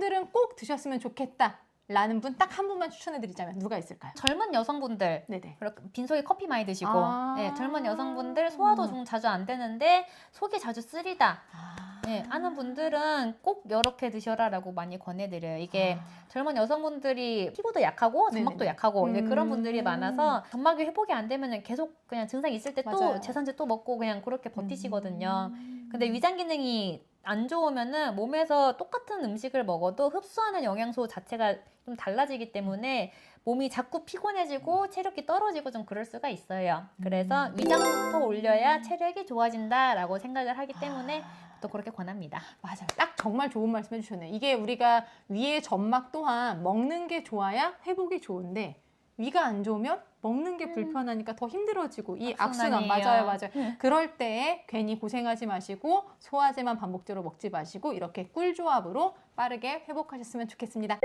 분들은 꼭 드셨으면 좋겠다. 라는 분 딱 한 분만 추천해 드리자면 누가 있을까요? 젊은 여성분들 네네. 그렇게 빈속에 커피 많이 드시고 아. 네, 젊은 여성분들 소화도 좀 자주 안 되는데 속이 자주 쓰리다 아. 네, 하는 분들은 꼭 이렇게 드셔라라고 많이 권해드려요. 이게 젊은 여성분들이 피부도 약하고 점막도. 약하고 이제 그런 음. 분들이 많아서 점막이 회복이 안 되면 계속 그냥 증상 있을 때 또. 제산제 또 먹고 그냥 그렇게 버티시거든요. 음. 근데 위장 기능이 안 좋으면은 몸에서 똑같은 음식을 먹어도 흡수하는 영양소 자체가 좀 달라지기 때문에 몸이 자꾸 피곤해지고 체력이 떨어지고 좀 그럴 수가 있어요. 그래서 음. 위장부터 올려야 체력이 좋아진다라고 생각을 하기 때문에 아. 또 그렇게 권합니다. 맞아요. 딱 정말 좋은 말씀 해주셨네요. 이게 우리가 위의 점막 또한 먹는 게 좋아야 회복이 좋은데 위가 안 좋으면 먹는 게 음. 불편하니까 더 힘들어지고 이 악순환. 맞아요, 맞아요. 음. 그럴 때에 괜히 고생하지 마시고 소화제만 반복적으로 먹지 마시고 이렇게 꿀 조합으로 빠르게 회복하셨으면 좋겠습니다.